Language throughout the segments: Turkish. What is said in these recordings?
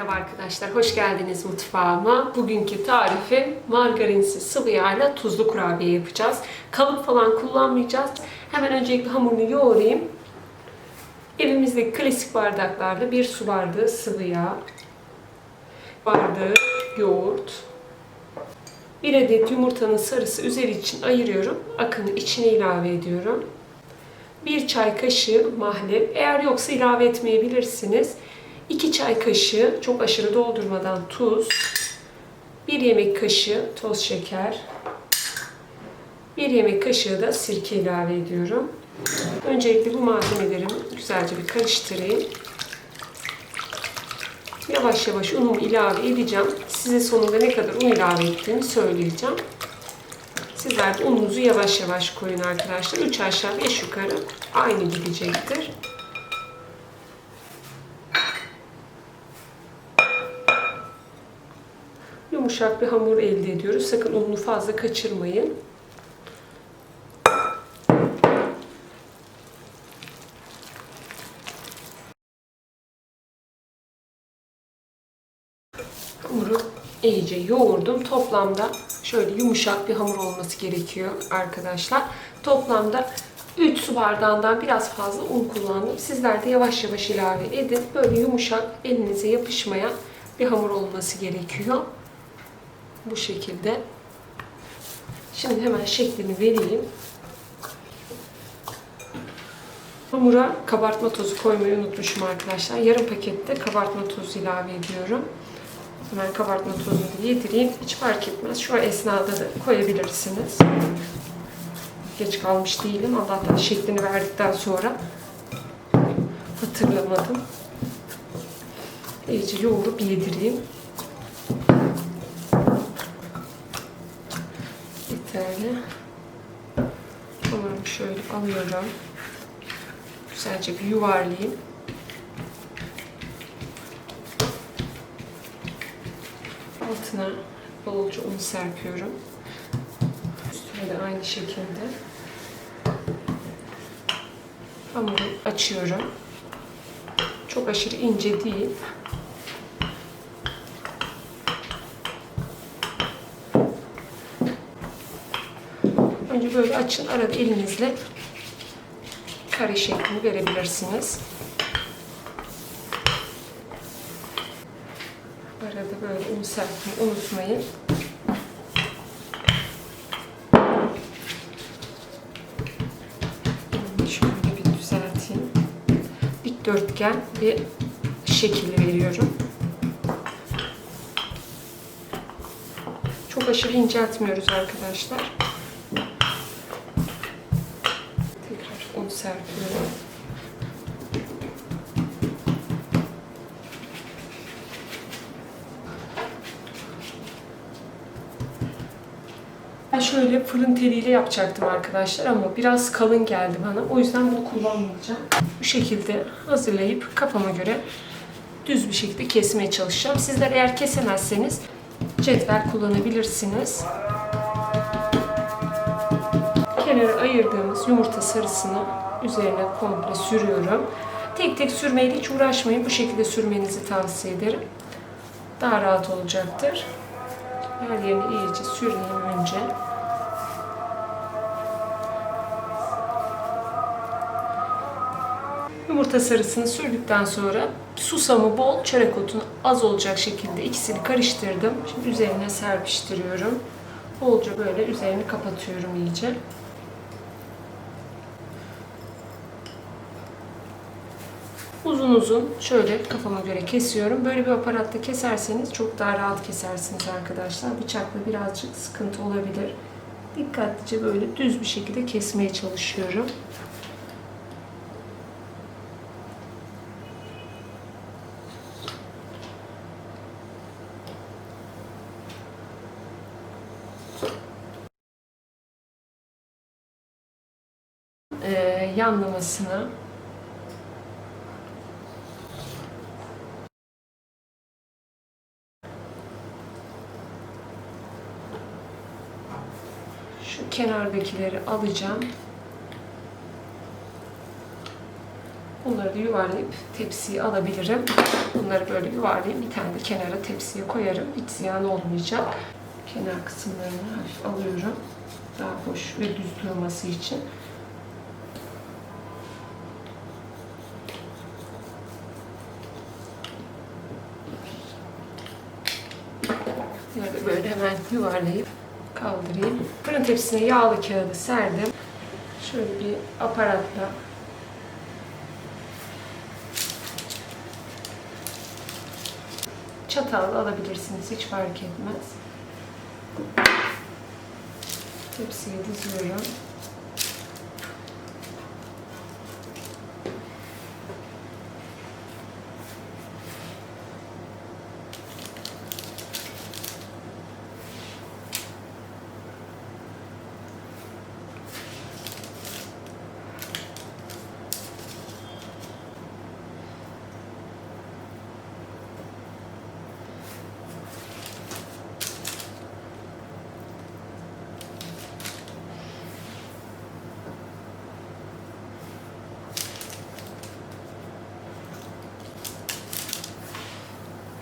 Merhaba arkadaşlar, hoş geldiniz mutfağıma. Bugünkü tarifi margarinsiz sıvı yağla tuzlu kurabiye yapacağız. Kalıp falan kullanmayacağız. Hemen öncelikle hamurunu yoğurayım. Evimizdeki klasik bardaklarda bir su bardağı sıvı yağ, bardağı yoğurt, bir adet yumurtanın sarısı üzeri için ayırıyorum. Akını içine ilave ediyorum. Bir çay kaşığı mahlep. Eğer yoksa ilave etmeyebilirsiniz. 2 çay kaşığı çok aşırı doldurmadan tuz, 1 yemek kaşığı toz şeker, 1 yemek kaşığı da sirke ilave ediyorum. Öncelikle bu malzemelerimi güzelce bir karıştırayım. Yavaş yavaş unumu ilave edeceğim. Size sonunda ne kadar un ilave ettiğimi söyleyeceğim. Sizler de ununuzu yavaş yavaş koyun arkadaşlar. 3 aşağı 5 yukarı aynı gidecektir. Yumuşak bir hamur elde ediyoruz. Sakın ununu fazla kaçırmayın. Hamuru iyice yoğurdum. Toplamda şöyle yumuşak bir hamur olması gerekiyor arkadaşlar. Toplamda 3 su bardağından biraz fazla un kullandım. Sizler de yavaş yavaş ilave edin. Böyle yumuşak elinize yapışmayan bir hamur olması gerekiyor. Bu şekilde. Şimdi hemen şeklini vereyim. Hamura kabartma tozu koymayı unutmuşum arkadaşlar. Yarım pakette kabartma tozu ilave ediyorum. Hemen kabartma tozunu yedireyim. Hiç fark etmez. Şu esnada da koyabilirsiniz. Geç kalmış değilim. Allah'tan şeklini verdikten sonra hatırlamadım. İyice yoğurup yedireyim. Yeterli. Hamurumu şöyle alıyorum. Güzelce bir yuvarlayayım. Altına bolca un serpiyorum. Üstüne de aynı şekilde. Hamuru açıyorum. Çok aşırı ince değil. Önce böyle açın. Arada elinizle kare şeklini verebilirsiniz. Arada böyle un serpmeyi unutmayın. Şöyle bir düzelteyim. Dikdörtgen bir şekil veriyorum. Çok aşırı inceltmiyoruz arkadaşlar. Şöyle fırın teliyle yapacaktım arkadaşlar ama biraz kalın geldi bana. O yüzden bunu kullanmayacağım. Bu şekilde hazırlayıp kafama göre düz bir şekilde kesmeye çalışacağım. Sizler eğer kesemezseniz cetvel kullanabilirsiniz. Kenara ayırdığımız yumurta sarısını üzerine komple sürüyorum. Tek tek sürmeyle hiç uğraşmayın. Bu şekilde sürmenizi tavsiye ederim. Daha rahat olacaktır. Her yerini iyice süreyim önce. Yumurta sarısını sürdükten sonra susamı bol, çörek otunu az olacak şekilde ikisini karıştırdım. Şimdi üzerine serpiştiriyorum. Bolca böyle üzerini kapatıyorum iyice. Uzun uzun şöyle kafama göre kesiyorum. Böyle bir aparatta keserseniz çok daha rahat kesersiniz arkadaşlar. Bıçakla birazcık sıkıntı olabilir. Dikkatlice böyle düz bir şekilde kesmeye çalışıyorum. Ee, yanlamasını Şu kenardakileri alacağım. Bunları da yuvarlayıp tepsiye alabilirim. Bunları böyle yuvarlayayım. Bir tane de kenara tepsiye koyarım. Hiç ziyan olmayacak. Kenar kısımlarını hafif alıyorum. Daha hoş ve düz durması için. Bunları böyle hemen yuvarlayıp kaldırayım. Fırın tepsisine yağlı kağıdı serdim. Şöyle bir aparatla çatal alabilirsiniz. Hiç fark etmez. Tepsiye diziyorum.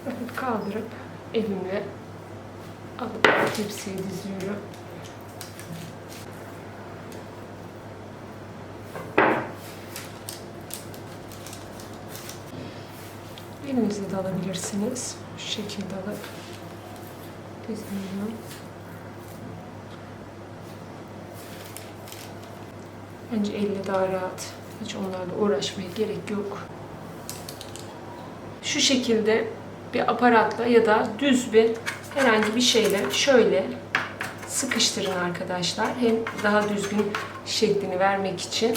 Hafif kaldırıp elimle alıp tepsiye diziyorum. Elinizle de alabilirsiniz. Şu şekilde alıp diziyorum. Bence elle daha rahat. Hiç onlarla uğraşmaya gerek yok. Şu şekilde bir aparatla ya da düz bir herhangi bir şeyle şöyle sıkıştırın arkadaşlar. Hem daha düzgün şeklini vermek için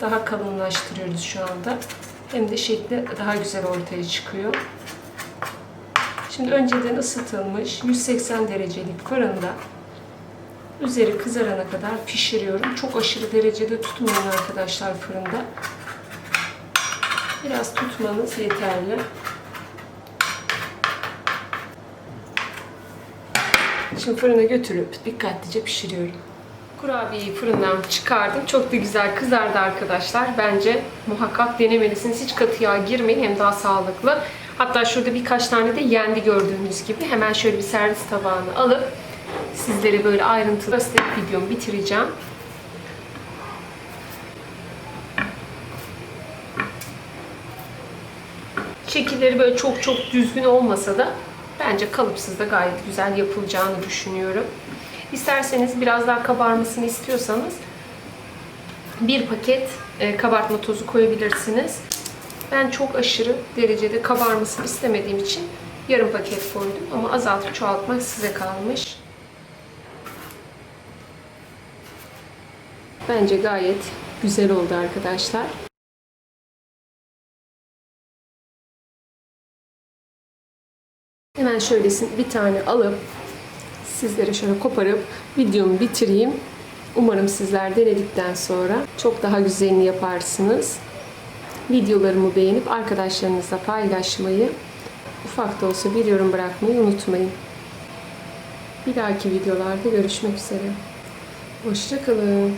daha kalınlaştırıyoruz şu anda. Hem de şekli daha güzel ortaya çıkıyor. Şimdi önceden ısıtılmış 180 derecelik fırında üzeri kızarana kadar pişiriyorum. Çok aşırı derecede tutmayın arkadaşlar fırında. Biraz tutmanız yeterli. Şimdi fırına götürüp dikkatlice pişiriyorum. Kurabiyeyi fırından çıkardım. Çok da güzel kızardı arkadaşlar. Bence muhakkak denemelisiniz. Hiç katı yağ girmeyin. Hem daha sağlıklı. Hatta şurada birkaç tane de yendi gördüğünüz gibi. Hemen şöyle bir servis tabağına alıp sizlere böyle ayrıntılı gösterip videomu bitireceğim. Şekilleri böyle çok çok düzgün olmasa da bence kalıpsız da gayet güzel yapılacağını düşünüyorum. İsterseniz biraz daha kabarmasını istiyorsanız bir paket e, kabartma tozu koyabilirsiniz. Ben çok aşırı derecede kabarmasını istemediğim için yarım paket koydum ama azaltıp çoğaltmak size kalmış. Bence gayet güzel oldu arkadaşlar. Hemen şöylesin bir tane alıp sizlere şöyle koparıp videomu bitireyim. Umarım sizler denedikten sonra çok daha güzelini yaparsınız. Videolarımı beğenip arkadaşlarınızla paylaşmayı, ufak da olsa bir yorum bırakmayı unutmayın. Bir dahaki videolarda görüşmek üzere. Hoşçakalın.